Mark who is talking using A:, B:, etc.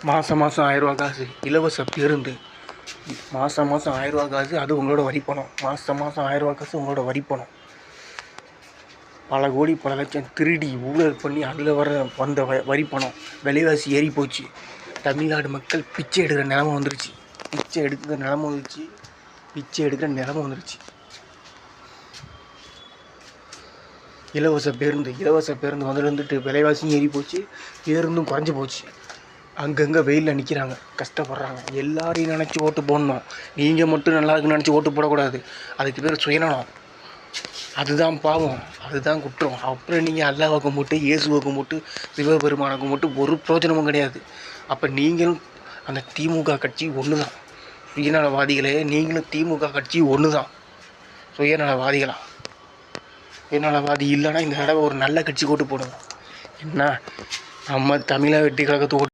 A: மாதம் மாதம் ஆயிரரூவா காசு இலவச பேருந்து. மாதம் மாதம் ஆயிரரூவா காசு அது உங்களோட வரி பணம். மாதம் மாதம் ஆயிரரூவா காசு உங்களோட வரி பணம். பல கோடி பல லட்சம் திருடி ஊழல் பண்ணி அதில் வர வந்த வ வரி பணம். விலைவாசி ஏறி போச்சு. தமிழ்நாடு மக்கள் பிச்சை எடுக்கிற நிலமை வந்துருச்சு. பிச்சை எடுக்கிற நிலமை வந்துருச்சு. பிச்சை எடுக்கிற நிலமை வந்துருச்சு. இலவச பேருந்து இலவச பேருந்து வந்துட்டு விலைவாசியும் ஏறி போச்சு. பேருந்தும் குறைஞ்சி போச்சு. அங்கங்கே வெயிலில் நிற்கிறாங்க கஷ்டப்படுறாங்க. எல்லாரையும் நினச்சி ஓட்டு போடணும். நீங்கள் மட்டும் நல்லா இருக்குன்னு நினச்சி ஓட்டு போடக்கூடாது. அதுக்கு பேர் சுயநலம். அதுதான் பாவம். அதுதான் குற்றம். அப்புறம் நீங்கள் அல்லாவை கும்பிட்டு இயேசுவை கும்பிட்டு சிவபெருமானை கும்பிட்டு ஒரு பிரோஜனமும் கிடையாது. அப்போ நீங்களும் அந்த திமுக கட்சி ஒன்று தான் சுயநலவாதிகளே நீங்களும் திமுக கட்சி ஒன்று தான் சுயநலவாதிகளா? சுயநலவாதி இல்லைன்னா இந்த தடவை ஒரு நல்ல கட்சி ஓட்டு போடுங்க. என்ன? நம்ம தமிழக வெற்றி கழகத்தை ஓட்டு